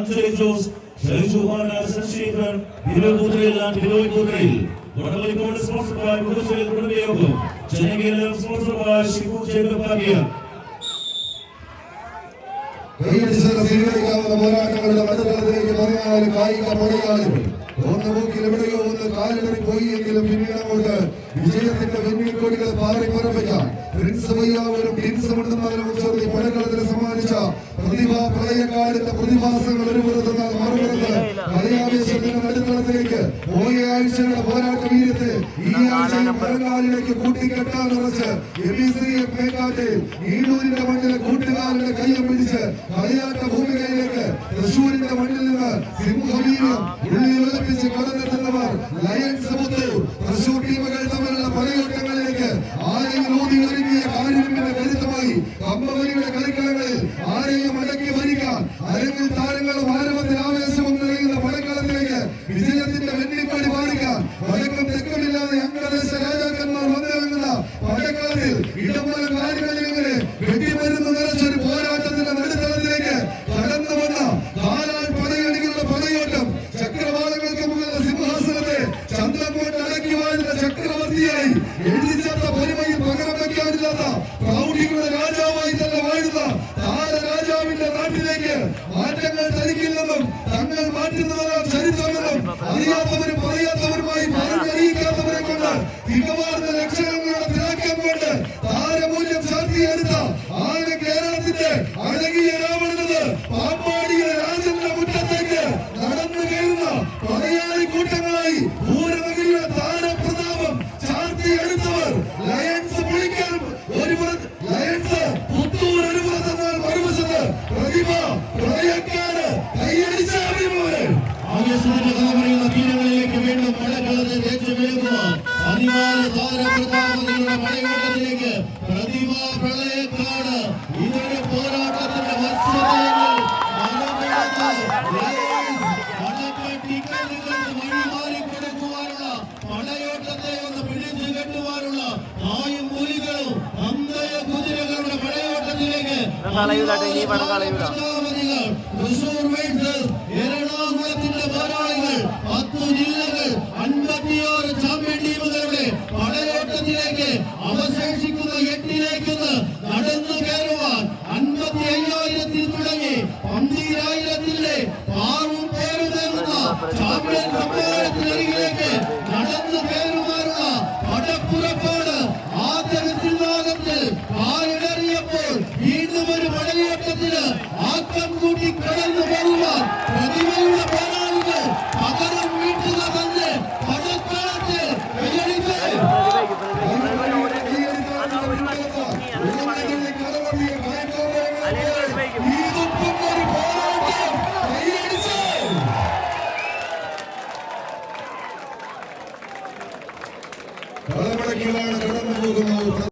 Angeli Jose Shelju ഹാനാസൻ Stephen Binoy Koothrayil and Binoy Koothrayil Vadavalikode sponsor by Kudumbashree കുടുംബയോഗം ചെന്നൈയിൽ sponsor by Shibu Jacob പാകിയ സ്വീകരിക്കാവുന്ന പോരാട്ടങ്ങളുടെ മണ്ഡലത്തിലേക്ക് പതിനാല് കായിക പടയാളികൾ. ഒന്ന് മൂക്കിൽ എവിടെയോ ഒന്ന് കാലിടറി പോയി പിന്നീട് അങ്ങോട്ട് വിജയത്തിന്റെ പിന്നിൽ കൊടികൾ പാറി പറപ്പിക്കാൻ പ്രിൻസ് പ്രിൻസ് മുണ്ടുന്നവരും ചേർന്ന് സമ്മാനിച്ച പ്രതിഭാ പ്രളയക്കാടിന്റെ പ്രതിഭാസങ്ങൾ ഒരു പുറത്തുനിന്നാൽ മറുപുറത്ത് കളിയാവേശത്തിന്റെ നടുത്തളത്തിലേക്ക് പോയ ആഴ്ചയുടെ പോരാട്ട വീരത്തെ ഈ ആഴ്ചയും പരങ്കാലിലേക്ക് കൂട്ടിക്കെട്ടാൻ ഉറച്ച് എം ഇ സി എം മേക്കാട്ടെ ഈടൂരിന്റെ മണ്ണിലെ കൂട്ടുകാരുടെ കയ്യം പിടിച്ച് കളിയാട്ട ഭൂമികയിലേക്ക് തൃശൂരിന്റെ മണ്ണിൽ നിന്ന് സിംഹവീര്യം ഉള്ളിൽ ഒലിപ്പിച്ച് കടന്നെത്തുന്നവർ ലയൺസ് അരങ്ങിൽ താരങ്ങളും ആരവത്തിൽ ആവേശവും നിറയുന്ന പടക്കളത്തിലേക്ക് വിജയത്തിന്റെ വെണ്ണിപ്പടി പാടിക്കാൻ വടക്കും തെക്കുമില്ലാതെ അംഗദേശ രാജാക്കന്മാർ വന്നിറങ്ങുന്ന പടക്കളത്തിൽ ഇടംബല കാര്യങ്ങളിൽ ഇങ്ങനെ വെട്ടിമരുന്ന് നിറച്ചൊരു പോരാട്ടത്തിന്റെ നടുത്തളത്തിലേക്ക് കടന്നു വന്ന പടയണികളുടെ പടയോട്ടം. ചക്രവാളങ്ങൾക്ക് സിംഹാസനത്തെ ചന്ദ്രൻ കൊണ്ട് അടക്കി വാഴുന്ന ചക്രവർത്തിയായി എഴുതിച്ചേർത്ത പൊലിമയിൽ പകരം വയ്ക്കാനില്ലാത്ത രാജാവായി തന്നെ വാഴുന്ന താരരാജാവിന്റെ നാട്ടിലേക്ക് മാറ്റങ്ങൾ ധരിക്കില്ലെന്നും തങ്ങൾ മാറ്റുന്നതെല്ലാം ചരിത്രമെന്നും അറിയാത്തവരും പറയാത്തവരുമായി പറഞ്ഞറിയിക്കാത്തവരെ കൊണ്ട് തികവാർന്ന ലക്ഷണങ്ങളുടെ തിളക്കം കൊണ്ട് താരമൂല്യം ചാർത്തിയെടുത്ത ആകെ കേരളത്തിന്റെ അഴകിയ പ്രളയക്കാട് ഇതൊരു പോരാട്ടത്തിന്റെ വർഷതയങ്ങൾ വഴിമാറിക്കൊടുക്കുവാനുള്ള പടയോട്ടത്തെ ഒന്ന് പിടിച്ചു കെട്ടുവാനുള്ള ആയും പുലികളും അന്തയ കുതിരകളുടെ പടയോട്ടത്തിലേക്ക് തൃശൂർ വേഴ്സസ് Andy. పదమూడు కిలోల దూరంలో